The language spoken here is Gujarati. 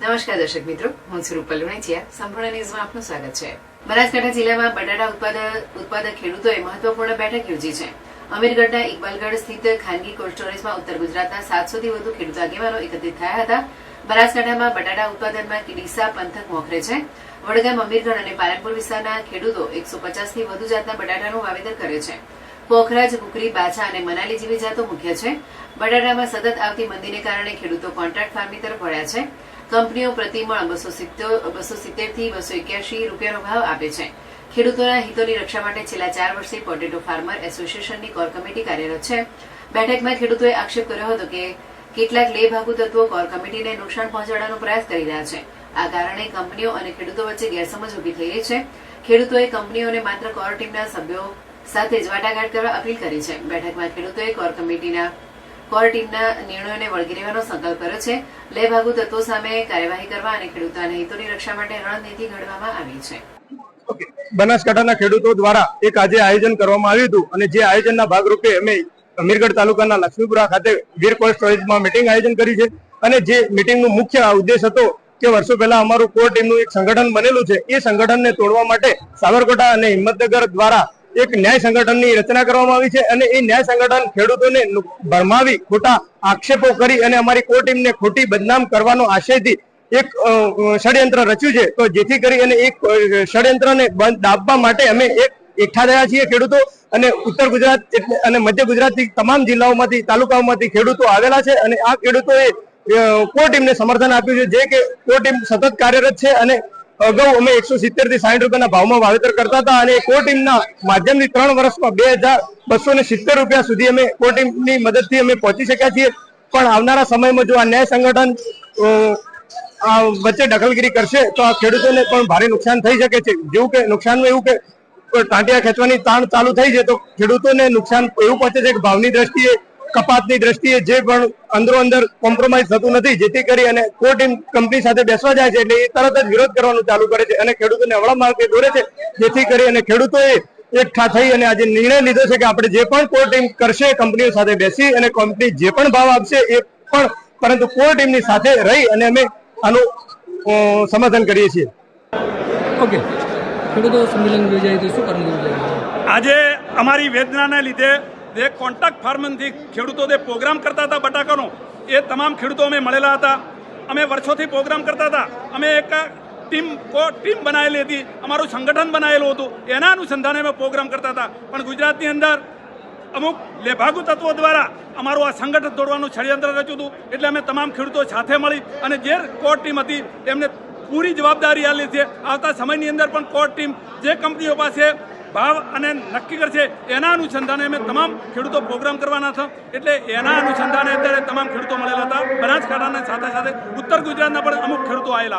નમસ્કાર દર્શક મિત્રો, હું છું રૂપલ સંપૂર્ણ ન્યૂઝમાં આપનું સ્વાગત છે. બનાસકાંઠા જિલ્લામાં બટાટા ઉત્પાદક ઉત્પાદક ખેડૂતોએ મહત્વપૂર્ણ બેઠક યોજી છે. અમીરગઢના ઇકબાલગઢ સ્થિત ખાનગી કોલ્ડ સ્ટોરેજમાં ઉત્તર ગુજરાતના સાતસોથી વધુ ખેડૂત આગેવાનો એકત્રિત થયા હતા. બનાસકાંઠામાં બટાટા ઉત્પાદનમાં ડીસા પંથક મોખરે છે. વડગામ, અમીરગઢ અને પાલનપુર વિસ્તારના ખેડૂતો એકસો પચાસથી વધુ જાતના બટાટાનું વાવેતર કરે છે. પોખરાજ કુકરી બાછા અને મનાલી જેવી જાતો મુખ્ય છે. બટાટામાં સતત આવતી મંદીને કારણે ખેડૂતો કોન્ટ્રાક્ટ ફાર્મિંગ તરફ વળ્યા છે. કંપનીઓ પ્રતિમણ બસો બસો સિત્તેરથી બસો એક્યાસી રૂપિયાનો ભાવ આપે છે. ખેડૂતોના હિતોની રક્ષા માટે છેલ્લા ચાર વર્ષથી પોટેટો ફાર્મર એસોસિએશનની કોર કમિટી કાર્યરત છે. બેઠકમાં ખેડૂતોએ આક્ષેપ કર્યો હતો કે કેટલાક લેભાગુ તત્વો કોર કમિટીને નુકસાન પહોંચાડવાનો પ્રયાસ કરી રહ્યા છે. આ કારણે કંપનીઓ અને ખેડૂતો વચ્ચે ગેરસમજ ઊભી થઈ રહી છે. ખેડૂતોએ કંપનીઓને માત્ર કોર ટીમના સભ્યો સાથે જ વાટાઘાટ કરવા અપીલ કરી છે. બેઠકમાં ખેડૂતોએ કોર કમિટીના, કોર ટીમના નિર્ણયોને વળગી રહેવાનો સંકલ્પ કર્યો છે. લેભાગુ તત્વો સામે કાર્યવાહી કરવા અને ખેડૂતોના હિતોની રક્ષા માટે રણનીતિ ઘડવામાં આવી છે. બનાસકાંઠાના ખેડૂતો દ્વારા એક આજે આયોજન કરવામાં આવ્યું હતું અને જે આયોજનના ભાગરૂપે અમે અમીરગઢ તાલુકાના લક્ષ્મીપુરા ખાતે વીર કોલ્ડ સ્ટોરેજમાં મિટિંગ આયોજન કરી છે. અને જે મિટિંગનો મુખ્ય ઉદ્દેશ હતો કે વર્ષો પહેલા અમારું કોર ટીમનું એક સંગઠન બનેલું છે. એ સંગઠનને તોડવા માટે સાબરકોટા અને હિંમતનગર દ્વારા એક ન્યાય સંગઠનની રચના કરવામાં આવી છે અને એ ન્યાય સંગઠન ખેડૂતોને ભરમાવી ખોટા આક્ષેપો કરી અને અમારી કોર ટીમને ખોટી બદનામ કરવાનો આશયથી એક ષડયંત્ર રચ્યું છે. તો જેથી કરી અને એક ષડયંત્રને બંધ દાબવા માટે અમે એક એકઠા થયા છીએ ખેડૂતો અને ઉત્તર ગુજરાત અને મધ્ય ગુજરાતથી તમામ જિલ્લાઓમાંથી, તાલુકાઓમાંથી ખેડૂતો આવેલા છે અને આ ખેડૂતોએ કોર ટીમને સમર્થન આપ્યું છે. જે કે કોર ટીમ સતત કાર્યરત છે અને અગાઉ અમે એકસો સિત્તેરથી સાઠ રૂપિયાના ભાવમાં વાવેતર કરતા હતા અને કો ટીમના માધ્યમથી ત્રણ વર્ષમાં બે હજાર બસો ને સિત્તેર રૂપિયા સુધી અમે કો ટીમની મદદથી અમે પહોંચી શક્યા છીએ. પણ આવનારા સમયમાં જો આ ન્યાય સંગઠન આ વચ્ચે દખલગીરી કરશે, તો આ ખેડૂતોને પણ ભારે નુકસાન થઈ શકે છે. જેવું કે નુકસાનમાં એવું કે ટાંટિયા ખેંચવાની તાણ ચાલુ થઈ છે, તો ખેડૂતોને નુકસાન એવું પહોંચે છે કે ભાવની દ્રષ્ટિએ કપાતની દ્રષ્ટિએ જે પણ અંદરો અંદર કોમ્પ્રોમાઇઝ થતું નથી જેથી કરી અને કોર્ટ ટીમ કંપની સાથે બેસવા જાય છે એટલે એ તરત જ વિરોધ કરવાનું ચાલુ કરે છે અને ખેડૂતોને અવળા માર્ગે દોરે છે. જેથી કરી અને ખેડૂતોએ એકઠા થઈ અને આજે નિર્ણય લીધો છે કે આપણે જે પણ કોર ટીમ કરશે કંપનીઓ સાથે બેસી અને કંપની જે પણ ભાવ આપશે એ પણ પરંતુ કોર ટીમની સાથે રહી અને અમે આનું સમાધાન કરીએ છીએ. ઓકે. ખેડૂતો સંમેલન યોજાય શું કરવું આજે અમારી વેદનાને લીધે જે કોન્ટ્રાક્ટ ફાર્મિંગથી ખેડૂતો જે પ્રોગ્રામ કરતા હતા બટાકાનો. એ તમામ ખેડૂતો અમે મળેલા હતા. અમે વર્ષોથી પ્રોગ્રામ કરતા હતા. અમે એક ટીમ કો ટીમ બનાવેલી હતી. અમારું સંગઠન બનાવેલું હતું. એના અનુસંધાને અમે પ્રોગ્રામ કરતા હતા. પણ ગુજરાતની અંદર અમુક લેભાગુ તત્વો દ્વારા અમારું આ સંગઠન તોડવાનું ષડયંત્ર રચ્યું હતું. એટલે અમે તમામ ખેડૂતો સાથે મળી અને જે કોર ટીમ હતી, એમને પૂરી જવાબદારી આલી છે. આવતા સમયની અંદર પણ કોર ટીમ જે કંપનીઓ પાસે ભાવ અને નક્કી કરશે એના અનુસંધાને અમે તમામ ખેડૂતો પ્રોગ્રામ કરવાના હતા. એટલે એના અનુસંધાને અત્યારે તમામ ખેડૂતો મળેલા હતા. બનાસકાંઠાના સાથે સાથે ઉત્તર ગુજરાતના પણ અમુક ખેડૂતો આવેલા